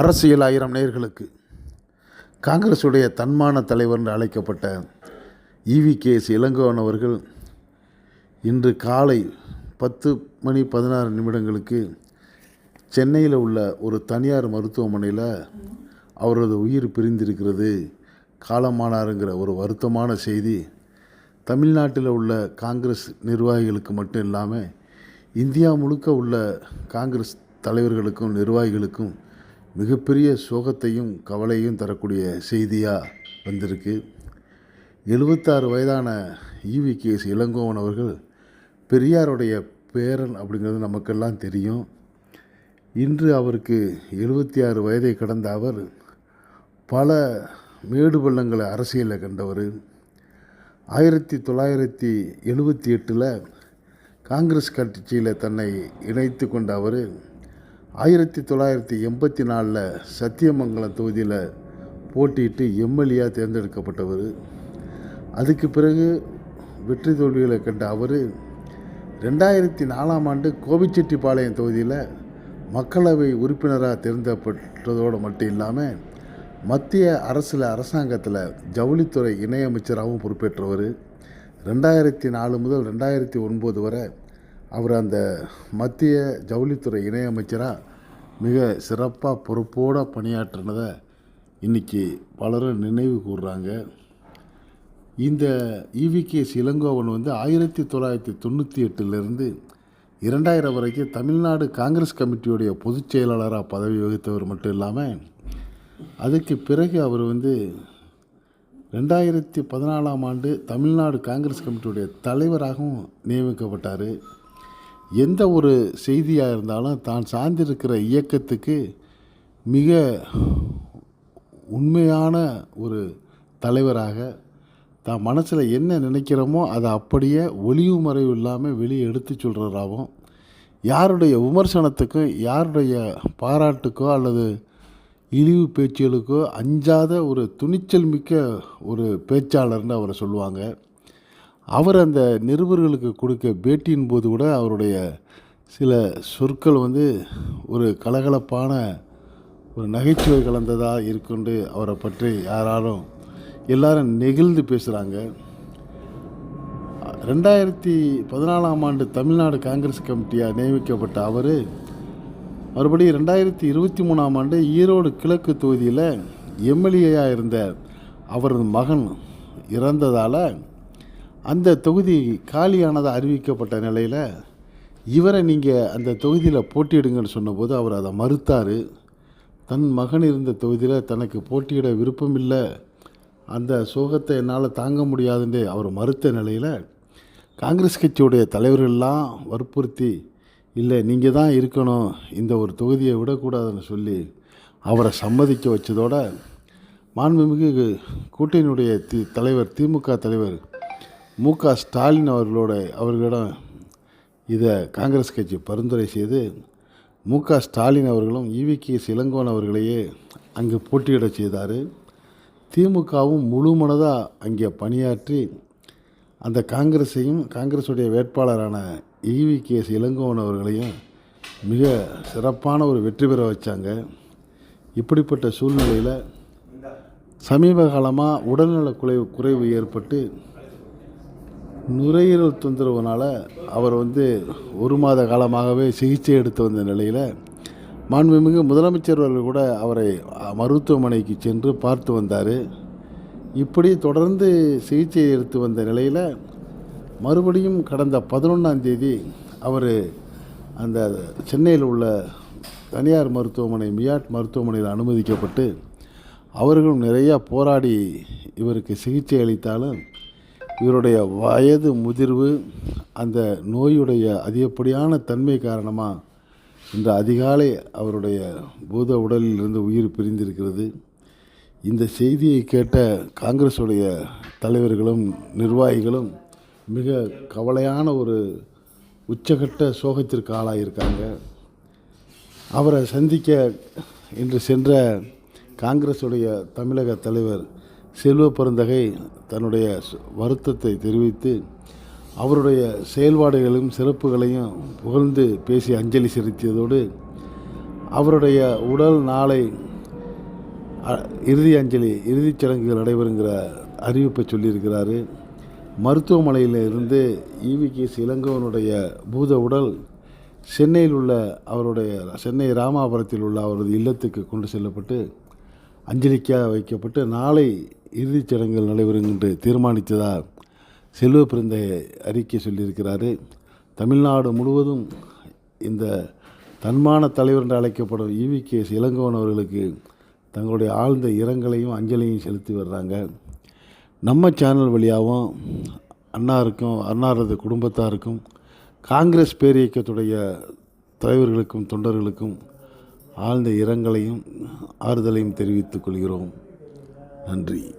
அரசியல் ஆயிரம் நேர்களுக்கு. காங்கிரஸுடைய தன்மான தலைவர் என்று அழைக்கப்பட்ட இவி கே. எஸ். இளங்கோவன் அவர்கள் இன்று காலை பத்து மணி பதினாறு நிமிடங்களுக்கு சென்னையில் உள்ள ஒரு தனியார் மருத்துவமனையில் அவரது உயிர் பிரிந்திருக்கிறது காலமானாருங்கிற ஒரு வருத்தமான செய்தி தமிழ்நாட்டில் உள்ள காங்கிரஸ் நிர்வாகிகளுக்கு மட்டும் இல்லாமல் இந்தியா முழுக்க உள்ள காங்கிரஸ் தலைவர்களுக்கும் நிர்வாகிகளுக்கும் மிகப்பெரிய சோகத்தையும் கவலையும் தரக்கூடிய செய்தியாக வந்திருக்கு. எழுபத்தாறு வயதான ஈவி கேஸ் இளங்கோவன் அவர்கள் பெரியாருடைய பேரன் அப்படிங்கிறது நமக்கெல்லாம் தெரியும். இன்று அவருக்கு எழுபத்தி ஆறு வயதை கடந்த அவர் பல மேடு பள்ளங்களை அரசியலில் கண்டவர். ஆயிரத்தி தொள்ளாயிரத்தி எழுபத்தி எட்டில் காங்கிரஸ் கட்சியில் தன்னை இணைத்து கொண்ட அவர் ஆயிரத்தி தொள்ளாயிரத்தி எண்பத்தி நாலில் சத்தியமங்கலம் தொகுதியில் போட்டியிட்டு எம்எல்ஏயாக தேர்ந்தெடுக்கப்பட்டவர். அதுக்கு பிறகு வெற்றி தோல்விகளை கண்ட அவர் ரெண்டாயிரத்தி நாலாம் ஆண்டு கோபிச்செட்டிப்பாளையம் தொகுதியில் மக்களவை உறுப்பினராக தேர்ந்தெடுக்கப்பட்டதோடு மட்டும் இல்லாமல் மத்திய அரசில் அரசாங்கத்தில் ஜவுளித்துறை இணையமைச்சராகவும் பொறுப்பேற்றவர். ரெண்டாயிரத்தி நாலு முதல் ரெண்டாயிரத்தி ஒன்பது வரை அவர் அந்த மத்திய ஜவுளித்துறை இணையமைச்சராக மிக சிறப்பாக பொறுப்போடு பணியாற்றினதை இன்றைக்கி பலரும் நினைவு கூறுறாங்க இந்த இவிகேஸ் இளங்கோவன் வந்து ஆயிரத்தி தொள்ளாயிரத்தி தொண்ணூற்றி எட்டுலேருந்து இரண்டாயிரம் வரைக்கும் தமிழ்நாடு காங்கிரஸ் கமிட்டியுடைய பொதுச் செயலாளராக பதவி வகித்தவர் மட்டும் இல்லாமல் அதுக்கு பிறகு அவர் வந்து ரெண்டாயிரத்தி பதினாலாம் ஆண்டு தமிழ்நாடு காங்கிரஸ் கமிட்டியுடைய தலைவராகவும் நியமிக்கப்பட்டார். எந்த ஒரு செய்தியாக இருந்தாலும் தான் சார்ந்திருக்கிற இயக்கத்துக்கு மிக உண்மையான ஒரு தலைவராக தான் மனசில் என்ன நினைக்கிறோமோ அதை அப்படியே ஒளிவு மறைவு இல்லாமல் வெளியே எடுத்து சொல்கிறதாகவும் யாருடைய விமர்சனத்துக்கும் யாருடைய பாராட்டுக்கோ அல்லது இழிவு பேச்சுகளுக்கோ அஞ்சாத ஒரு துணிச்சல் மிக்க ஒரு பேச்சாளர்னு அவரை சொல்லுவாங்க. அவர் அந்த நிருபர்களுக்கு கொடுக்க பேட்டியின் போது கூட அவருடைய சில சொற்கள் வந்து ஒரு கலகலப்பான ஒரு நகைச்சுவை கலந்ததாக இருக்குண்டு அவரை பற்றி யாராலும் எல்லாரும் நெகிழ்ந்து பேசுகிறாங்க ரெண்டாயிரத்தி பதினாலாம் ஆண்டு தமிழ்நாடு காங்கிரஸ் கமிட்டியாக நியமிக்கப்பட்ட அவர் மறுபடியும் ரெண்டாயிரத்தி இருபத்தி மூணாம் ஆண்டு ஈரோடு கிழக்கு தொகுதியில் எம்எல்ஏயாக இருந்த அவரது மகன் இறந்ததால் அந்த தொகுதி காலியானதாக அறிவிக்கப்பட்ட நிலையில் இவரை நீங்கள் அந்த தொகுதியில் போட்டியிடுங்கன்னு சொன்னபோது அவர் அதை மறுத்தார். தன் மகன் இருந்த தொகுதியில் தனக்கு போட்டியிட விருப்பமில்லை அந்த சோகத்தை என்னால் தாங்க முடியாதுன்னு அவர் மறுத்த நிலையில் காங்கிரஸ் கட்சியுடைய தலைவர்கள்லாம் வற்புறுத்தி இல்லை நீங்கள் தான் இருக்கணும். இந்த ஒரு தொகுதியை விடக்கூடாதுன்னு சொல்லி அவரை சம்மதிக்க வச்சதோட மாண்புமிகு கூட்டணியுடைய தி தலைவர் திமுக தலைவர் மு க ஸ்டாலின் அவர்களோட அவர்களிடம் இதை காங்கிரஸ் கட்சி பரிந்துரை செய்து மு க ஸ்டாலின் அவர்களும் ஈவிகே சிலங்கோன் அவர்களையே அங்கு போட்டியிட செய்தார். திமுகவும் முழு மனதாக அங்கே பணியாற்றி அந்த காங்கிரஸையும் காங்கிரஸுடைய வேட்பாளரான ஈவி கே எஸ் இளங்கோவன் அவர்களையும் மிக சிறப்பான ஒரு வெற்றி பெற வச்சாங்க. இப்படிப்பட்ட சூழ்நிலையில் சமீப காலமாக உடல்நல குறைவு குறைவு ஏற்பட்டு நுரையீரல் தொந்தரவுனால் அவர் வந்து ஒரு மாத காலமாகவே சிகிச்சை எடுத்து வந்த நிலையில் மாண்புமிகு முதலமைச்சர் அவர்கள் கூட அவரை மருத்துவமனைக்கு சென்று பார்த்து வந்தார். இப்படி தொடர்ந்து சிகிச்சை எடுத்து வந்த நிலையில் மறுபடியும் கடந்த பதினொன்றாம் தேதி அவர் அந்த சென்னையில் உள்ள தனியார் மருத்துவமனை மியாட் மருத்துவமனையில் அனுமதிக்கப்பட்டு அவர்களும் நிறையா போராடி இவருக்கு சிகிச்சை அளித்தாலும் இவருடைய வயது முதிர்வு அந்த நோயுடைய அதிகப்படியான தன்மை காரணமாக இன்று அதிகாலை அவருடைய பூத உடலில் இருந்து உயிர் பிரிந்திருக்கிறது. இந்த செய்தியை கேட்ட காங்கிரஸுடைய தலைவர்களும் நிர்வாகிகளும் மிக கவலையான ஒரு உச்சகட்ட சோகத்திற்கு ஆளாகியிருக்காங்க அவரை சந்திக்க இன்று சென்ற காங்கிரஸுடைய தமிழக தலைவர் செல்வ பெருந்தகை தன்னுடைய வருத்தத்தை தெரிவித்து அவருடைய செயல்பாடுகளையும் சிறப்புகளையும் புகழ்ந்து பேசி அஞ்சலி செலுத்தியதோடு அவருடைய உடல் நாளை இறுதி அஞ்சலி இறுதிச் சடங்குகள் நடைபெறுங்கிற அறிவிப்பை சொல்லியிருக்கிறாரு. மருத்துவமனையில் இருந்து ஈவிகேஸ் இளங்கோவனுடைய பூத உடல் சென்னையில் உள்ள அவருடைய சென்னை ராமாபுரத்தில் உள்ள அவரது இல்லத்துக்கு கொண்டு செல்லப்பட்டு அஞ்சலிக்காக வைக்கப்பட்டு நாளை இறுதிச் சடங்குகள் நடைபெறும் என்று தீர்மானித்ததா செல்வ பிறந்தை அறிக்கை சொல்லியிருக்கிறாரு. தமிழ்நாடு முழுவதும் இந்த தன்மான தலைவர் என்று அழைக்கப்படும் இவி கே. இளங்கோவன் அவர்களுக்கு தங்களுடைய ஆழ்ந்த இரங்கலையும் அஞ்சலியும் செலுத்தி வர்றாங்க. நம்ம சேனல் வழியாகவும் அன்னாருக்கும் அன்னாரது குடும்பத்தாருக்கும் காங்கிரஸ் பேரியக்கத்துடைய தலைவர்களுக்கும் தொண்டர்களுக்கும் ஆழ்ந்த இரங்கலையும் ஆறுதலையும் தெரிவித்துக் கொள்கிறோம். நன்றி.